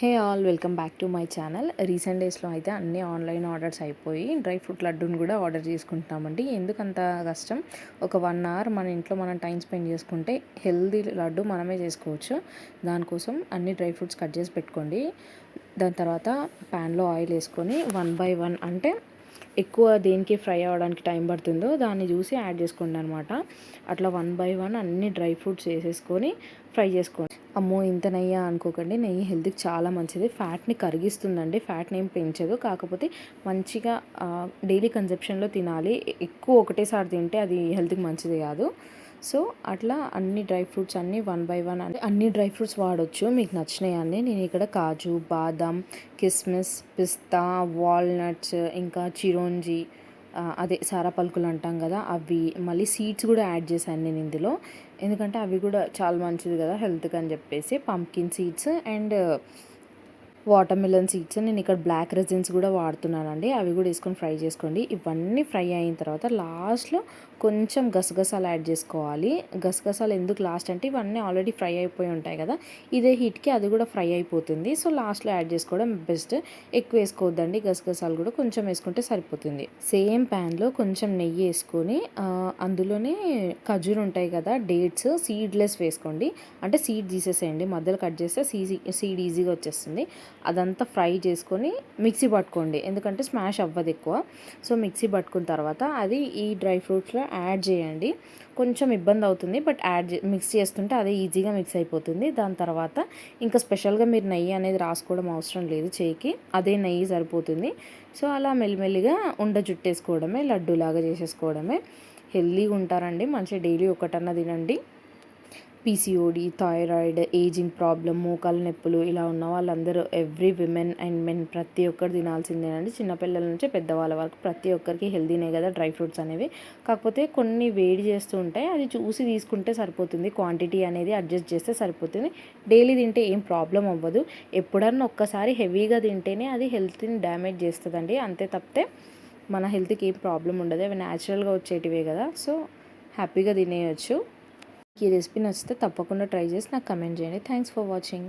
Hey all welcome back to my channel. Recent డేస్లో అయితే అన్ని ఆన్లైన్ ఆర్డర్స్ అయిపోయి డ్రై ఫ్రూట్ లడ్డూని కూడా ఆర్డర్ చేసుకుంటున్నామండి. ఎందుకంత కష్టం? ఒక వన్ అవర్ మన ఇంట్లో మనం టైం స్పెండ్ చేసుకుంటే హెల్దీ లడ్డు మనమే చేసుకోవచ్చు. దానికోసం అన్ని డ్రై ఫ్రూట్స్ కట్ చేసి పెట్టుకోండి. దాని తర్వాత ప్యాన్లో ఆయిల్ వేసుకొని వన్ బై వన్ అంటే ఎక్కువ దేనికి ఫ్రై అవ్వడానికి టైం పడుతుందో దాన్ని చూసి యాడ్ చేసుకోండి అనమాట అట్లా వన్ బై వన్ అన్ని డ్రై ఫ్రూట్స్ వేసేసుకొని ఫ్రై చేసుకోండి. అమ్మో ఇంత నెయ్యి అనుకోకండి. నెయ్యి హెల్త్కి చాలా మంచిది. ఫ్యాట్ని కరిగిస్తుందండి. ఫ్యాట్ని ఏం పెంచదు. కాకపోతే మంచిగా డైలీ కన్సెప్షన్లో తినాలి. ఎక్కువ ఒకటేసారి తింటే అది హెల్త్కి మంచిది కాదు. సో అట్లా అన్ని డ్రై ఫ్రూట్స్ అన్నీ వన్ బై వన్ అంటే అన్ని డ్రై ఫ్రూట్స్ వాడచ్చు. మీకు నచ్చినాయి నేను ఇక్కడ కాజు బాదం కిస్మిస్ పిస్తా వాల్నట్స్ ఇంకా చిరోంజి అదే సారా పలుకులు అంటాం కదా అవి మళ్ళీ సీడ్స్ కూడా యాడ్ చేశాను నేను ఇందులో. ఎందుకంటే అవి కూడా చాలా మంచిది కదా హెల్త్కి అని చెప్పేసి. Pumpkin seeds and watermelon seeds. నేను ఇక్కడ బ్లాక్ రెజిన్స్ కూడా వాడుతున్నానండి. అవి కూడా వేసుకొని ఫ్రై చేసుకోండి. ఇవన్నీ ఫ్రై అయిన తర్వాత లాస్ట్లో కొంచెం గసగసాలు యాడ్ చేసుకోవాలి. గసగసాలు ఎందుకు లాస్ట్ అంటే ఇవన్నీ ఆల్రెడీ ఫ్రై అయిపోయి ఉంటాయి కదా. ఇదే హీట్కి అది కూడా ఫ్రై అయిపోతుంది. సో లాస్ట్లో యాడ్ చేసుకోవడం బెస్ట్. ఎక్కువ వేసుకోవద్దండి. గసగసాలు కూడా కొంచెం వేసుకుంటే సరిపోతుంది. సేమ్ ప్యాన్లో కొంచెం నెయ్యి వేసుకొని అందులోనే ఖజూర్ ఉంటాయి కదా డేట్స్ సీడ్లెస్ వేసుకోండి. అంటే సీడ్ తీసేసేయండి. మధ్యలో కట్ చేస్తే సీ సీడ్ ఈజీగా వచ్చేస్తుంది. అదంతా ఫ్రై చేసుకొని మిక్సీ పట్టుకోండి. ఎందుకంటే స్మాష్ అవ్వదు ఎక్కువ. సో మిక్సీ పట్టుకున్న తర్వాత అది ఈ డ్రై ఫ్రూట్స్లో యాడ్ చేయండి. కొంచెం ఇబ్బంది అవుతుంది బట్ యాడ్ మిక్స్ చేస్తుంటే అదే ఈజీగా మిక్స్ అయిపోతుంది. దాని తర్వాత ఇంకా స్పెషల్గా మీరు నెయ్యి అనేది రాసుకోవడం అవసరం లేదు చేయికి. అదే నెయ్యి సరిపోతుంది. సో అలా మెల్లిమెల్లిగా ఉండ జుట్టేసుకోవడమే లడ్డూలాగా చేసేసుకోవడమే. హెల్దీగా ఉంటారండి. మంచిగా డైలీ ఒకటన్నా తినండి. పీసీఓడి థైరాయిడ్ ఏజింగ్ ప్రాబ్లం మోకాలు నొప్పులు ఇలా ఉన్న వాళ్ళందరూ ఎవ్రీ విమెన్ అండ్ మెన్ ప్రతి ఒక్కరు తినాల్సిందేనండి. చిన్నపిల్లల నుంచి పెద్దవాళ్ళ వరకు ప్రతి ఒక్కరికి హెల్దీనే కదా డ్రై ఫ్రూట్స్ అనేవి. కాకపోతే కొన్ని వేడి చేస్తూ ఉంటాయి. అది చూసి తీసుకుంటే సరిపోతుంది. క్వాంటిటీ అనేది అడ్జస్ట్ చేస్తే సరిపోతుంది. డైలీ తింటే ఏం ప్రాబ్లం అవ్వదు. ఎప్పుడన్నా ఒక్కసారి హెవీగా తింటేనే అది హెల్త్ని డ్యామేజ్ చేస్తుందండి. అంతే తప్పితే మన హెల్త్కి ఏం ప్రాబ్లం ఉండదు. అవి న్యాచురల్గా వచ్చేటివే కదా. సో హ్యాపీగా తినేయచ్చు. ఈ రెసిపీ నచ్చితే తప్పకుండా ట్రై చేసి నాకు కమెంట్ చేయండి. Thanks for watching